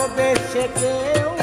ভালোবেসে কেউ